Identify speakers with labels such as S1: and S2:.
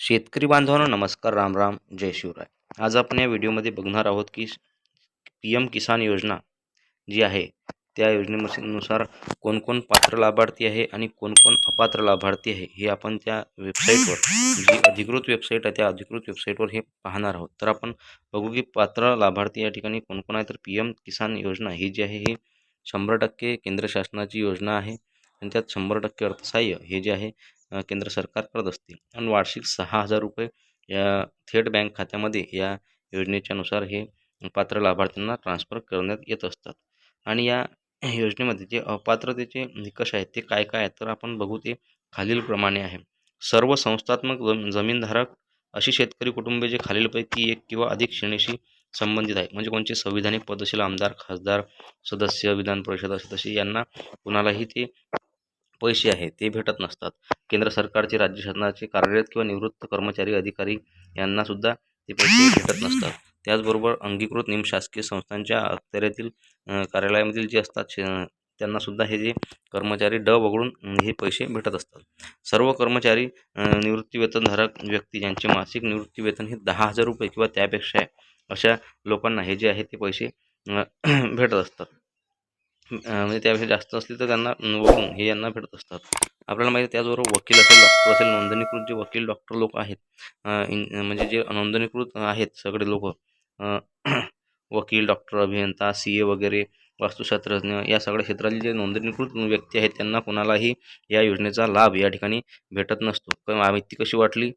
S1: शेतकरी बांधवांनो नमस्कार राम राम जय शिवराय. आज आपण या व्हिडिओमध्ये बघणार आहोत की पी एम किसान योजना जी आहे त्या योजनेनुसार कोणकोण पात्र लाभार्थी आहे आणि कोणकोण अपात्र लाभार्थी आहे हे आपण त्या वेबसाईटवर जी अधिकृत वेबसाईट आहे त्या अधिकृत वेबसाईटवर हे पाहणार आहोत. तर आपण बघू की पात्र लाभार्थी या ठिकाणी कोणकोण आहे तर पी एम किसान योजना ही जी आहे ही शंभर टक्के केंद्र शासनाची योजना आहे आणि त्यात शंभर टक्के अर्थसहाय्य हे जे आहे केंद्र सरकार करत असते आणि वार्षिक सहा हजार रुपये या थेट बँक खात्यामध्ये या योजनेच्यानुसार हे पात्र लाभार्थ्यांना ट्रान्स्फर करण्यात येत असतात. आणि या योजनेमध्ये जे अपात्रतेचे निकष आहेत ते काय काय आहेत तर आपण बघू ते खालीलप्रमाणे आहे. सर्व संस्थात्मक जमीनधारक अशी शेतकरी कुटुंबे जे खालीलपैकी एक किंवा अधिक श्रेणीशी संबंधित आहे. म्हणजे कोणचे संविधानिक पदशील आमदार खासदार सदस्य विधान परिषद असे तसे यांना कुणालाही ते पैसे आहे ते भेटत नसतात. केंद्र सरकारचे राज्य शासनाचे कार्यरत किंवा निवृत्त कर्मचारी अधिकारी यांना सुद्धा ते पैसे भेटत नसतात. त्याचबरोबर अंगीकृत निमशासकीय संस्थांच्या अखत्यारीतील कार्यालयामधील जे असतात त्यांनासुद्धा त्यांना सुद्धा हे जे कर्मचारी ड वगळून हे पैसे भेटत असतात. सर्व कर्मचारी निवृत्तीवेतनधारक व्यक्ती ज्यांचे मासिक निवृत्तीवेतन हे दहा हजार रुपये किंवा त्यापेक्षा आहे अशा लोकांना हे जे आहे ते पैसे भेटत असतात. म्हणजे त्यापेक्षा जास्त असले तर त्यांना अ, हे यांना भेटत असतात. आपल्याला माहिती आहे त्याचबरोबर वकील असेल डॉक्टर असेल नोंदणीकृत जे वकील डॉक्टर लोक आहेत म्हणजे जे नोंदणीकृत आहेत सगळे लोक वकील डॉक्टर अभियंता सी ए वगैरे वास्तुशास्त्रज्ञ या सगळ्या क्षेत्रातील जे नोंदणीकृत व्यक्ती आहेत त्यांना कोणालाही या योजनेचा लाभ या ठिकाणी भेटत नसतो. पण माहिती कशी वाटली?